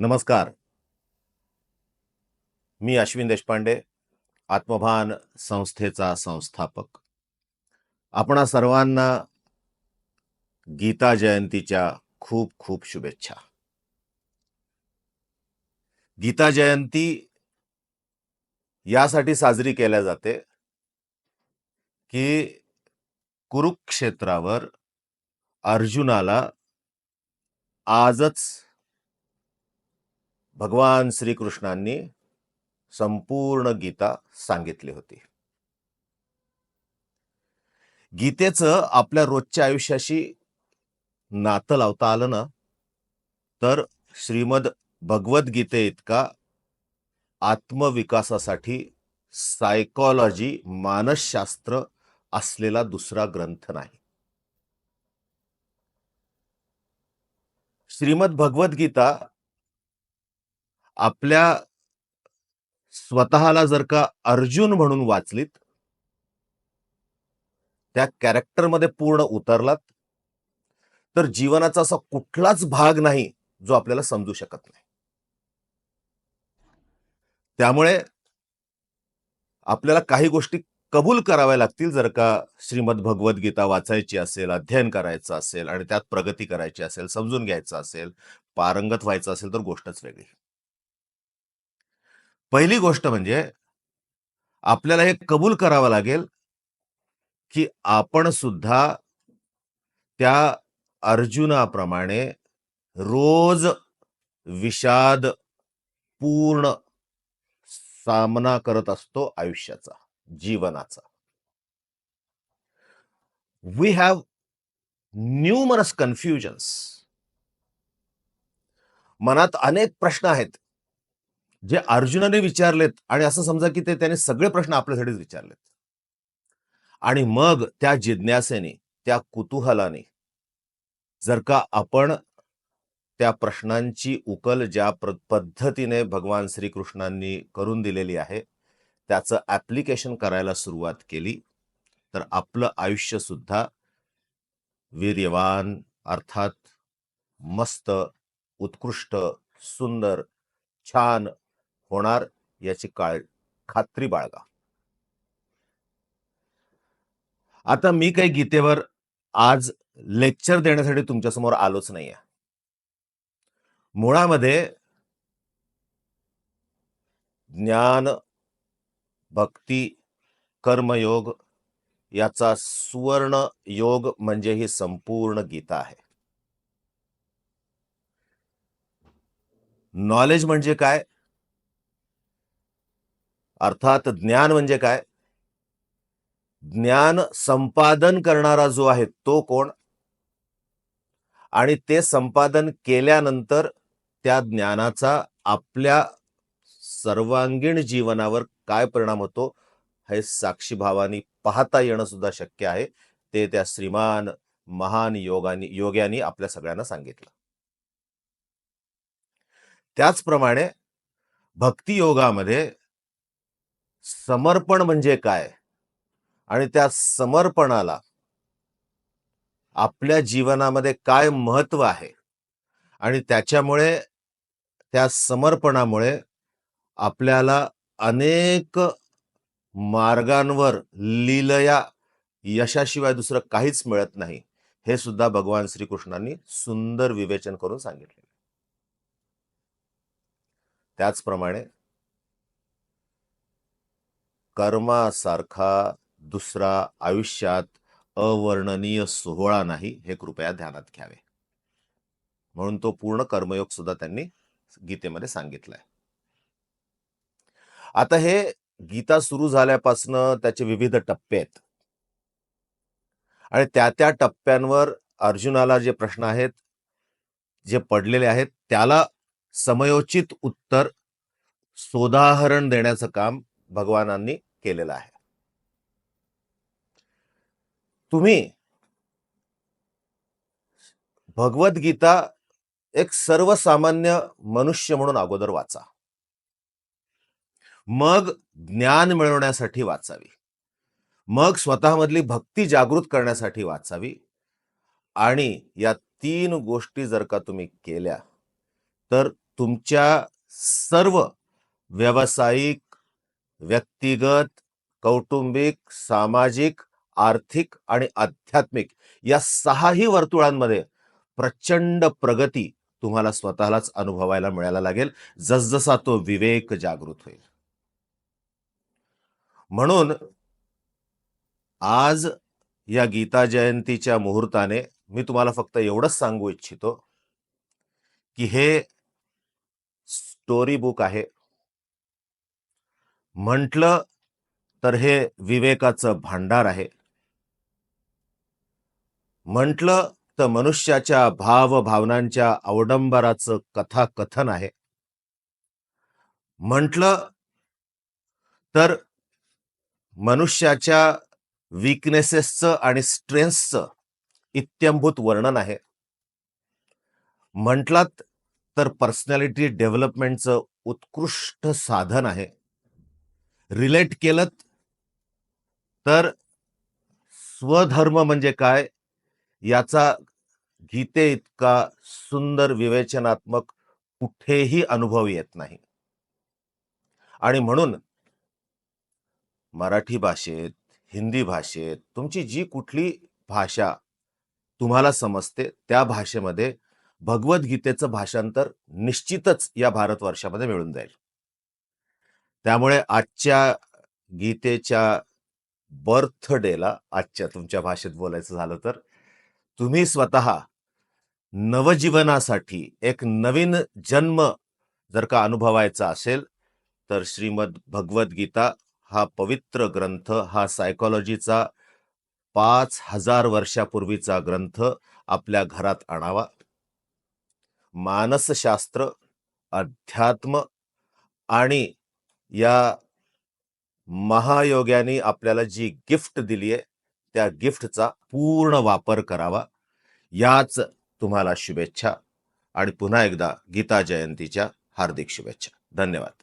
नमस्कार. मी अश्विन देशपांडे आत्मभान संस्थेचा संस्थापक. आपणा सर्वांना गीता जयंतीच्या खूप खूप शुभेच्छा. गीता जयंती यासाठी साजरी केल्या जाते की कुरुक्षेत्रावर अर्जुनाला आजच भगवान श्रीकृष्णांनी संपूर्ण गीता सांगितली होती. गीतेचं आपल्या रोजच्या आयुष्याशी नातं लावता आलं ना तर श्रीमद भगवद्गीते इतका आत्मविकासासाठी सायकॉलॉजी मानसशास्त्र असलेला दुसरा ग्रंथ नाही. श्रीमद भगवद्गीता आपल्या स्वतःला जर का अर्जुन म्हणून वाचलीत त्या कॅरेक्टरमध्ये पूर्ण उतरलात तर जीवनाचा असा कुठलाच भाग नाही जो आपल्याला समजू शकत नाही. त्यामुळे आपल्याला काही गोष्टी कबूल कराव्या लागतील जर का श्रीमद भगवद्गीता वाचायची असेल अध्ययन करायचं असेल आणि त्यात प्रगती करायची असेल समजून घ्यायचं असेल पारंगत व्हायचं असेल तर गोष्टच वेगळी. पहिली गोष्ट म्हणजे आपल्याला हे कबूल करावं लागेल की आपण सुद्धा त्या अर्जुनाप्रमाणे रोज विषाद पूर्ण सामना करत असतो आयुष्याचा जीवनाचा. वी हॅव न्यूमरस कन्फ्युजन्स मनात अनेक प्रश्न आहेत. जे अर्जुनाने विचारलेत आणि असं समजा की ते त्याने सगळे प्रश्न आपल्यासाठीच विचारलेत. आणि मग त्या जिज्ञासेने त्या कुतूहलाने जर का आपण त्या प्रश्नांची उकल ज्या प्र- पद्धतीने भगवान श्रीकृष्णांनी करून दिलेली आहे त्याचं ऍप्लिकेशन करायला सुरुवात केली तर आपलं आयुष्य सुद्धा वीर्यवान अर्थात मस्त उत्कृष्ट सुंदर छान होणार याची काळ खात्री बाळगा. आता मी काही गीतेवर आज लेक्चर देण्यासाठी तुमच्यासमोर आलोच नाहीये. मुळामध्ये ज्ञान भक्ती कर्मयोग याचा सुवर्ण योग म्हणजे ही संपूर्ण गीता आहे. नॉलेज म्हणजे काय? अर्थात ज्ञान म्हणजे काय? ज्ञान संपादन करणारा जो आहे तो कोण? आणि ते संपादन केल्यानंतर त्या ज्ञानाचा आपल्या सर्वांगीण जीवनावर काय परिणाम होतो? हे साक्षीभावानी पाहता येणं सुद्धा शक्य आहे. ते त्या श्रीमान महान योगानी योग्यानी आपल्या सगळ्यांना सांगितलं. त्याचप्रमाणे भक्ती योगामध्ये समर्पण म्हणजे काय? आणि त्या समर्पणाला आपल्या जीवनामध्ये काय महत्त्व आहे? आणि त्याच्यामुळे त्या समर्पणामुळे आपल्याला अनेक मार्गांवर लीलया यशाशिवाय दुसरं काहीच मिळत नाही. हे सुद्धा भगवान श्रीकृष्णांनी सुंदर विवेचन करून सांगितले त्याचप्रमाणे कर्मासारखा दुसरा आयुष्यात अवर्णनीय सोहळा नाही हे कृपया ध्यानात घ्यावे. म्हणून तो पूर्ण कर्मयोग सुद्धा त्यांनी गीतेमध्ये सांगितलाय. आता हे गीता सुरू झाल्यापासनं त्याचे विविध टप्पे आहेत. आणि त्या त्या टप्प्यांवर अर्जुनाला जे प्रश्न आहेत जे पडलेले आहेत त्याला समयोचित उत्तर सोदाहरण देण्याचं काम भगवानांनी केलेलं आहे. तुम्ही भगवद्गीता एक सर्वसामान्य मनुष्य म्हणून अगोदर वाचा. मग ज्ञान मिळवण्यासाठी वाचावी. मग स्वतःमधली भक्ती जागृत करण्यासाठी वाचावी. आणि या तीन गोष्टी जर का तुम्ही केल्या तर तुमच्या सर्व व्यावसायिक व्यक्तिगत कौटुंबिक सामाजिक आर्थिक आणि आध्यात्मिक या सहाही वर्तुळांमध्ये प्रचंड प्रगती तुम्हाला स्वतःलाच अनुभवायला मिळायला लागेल. जसजसा तो विवेक जागृत होईल. म्हणून आज या गीता जयंतीच्या मुहूर्ताने मी तुम्हाला फक्त एवढंच सांगू इच्छितो की हे स्टोरी बुक आहे. म्हटलं तर हे विवेकाचं भांडार आहे. म्हटलं तर मनुष्याच्या भाव भावनांच्या अवडंबराचं कथाकथन आहे. म्हटलं तर मनुष्याच्या विकनेसेसचं आणि स्ट्रेंथचं इत्यंभूत वर्णन आहे. म्हटलात तर पर्सनॅलिटी डेव्हलपमेंटचं उत्कृष्ट साधन आहे. रिलेट केलं तर स्वधर्म म्हणजे काय? याचा गीते इतका सुंदर विवेचनात्मक कुठेही अनुभव येत नाही. आणि म्हणून मराठी भाषेत हिंदी भाषेत तुमची जी कुठली भाषा तुम्हाला समजते त्या भाषेमध्ये भगवद्गीतेचं भाषांतर निश्चितच या भारतवर्षामध्ये मिळून जाईल. त्यामुळे आजच्या गीतेच्या बर्थडेला आजच्या तुमच्या भाषेत बोलायचं झालं तर तुम्ही स्वतः नवजीवनासाठी एक नवीन जन्म जर का अनुभवायचा असेल तर श्रीमद भगवद्गीता हा पवित्र ग्रंथ हा सायकोलॉजीचा पाच हजार वर्षापूर्वीचा ग्रंथ आपल्या घरात आणावा. मानसशास्त्र अध्यात्म आणि या महायोग्याने आपल्याला जी गिफ्ट दिली आहे त्या गिफ्टचा पूर्ण वापर करावा. याच तुम्हाला शुभेच्छा आणि पुन्हा एकदा गीता जयंतीच्या हार्दिक शुभेच्छा. धन्यवाद.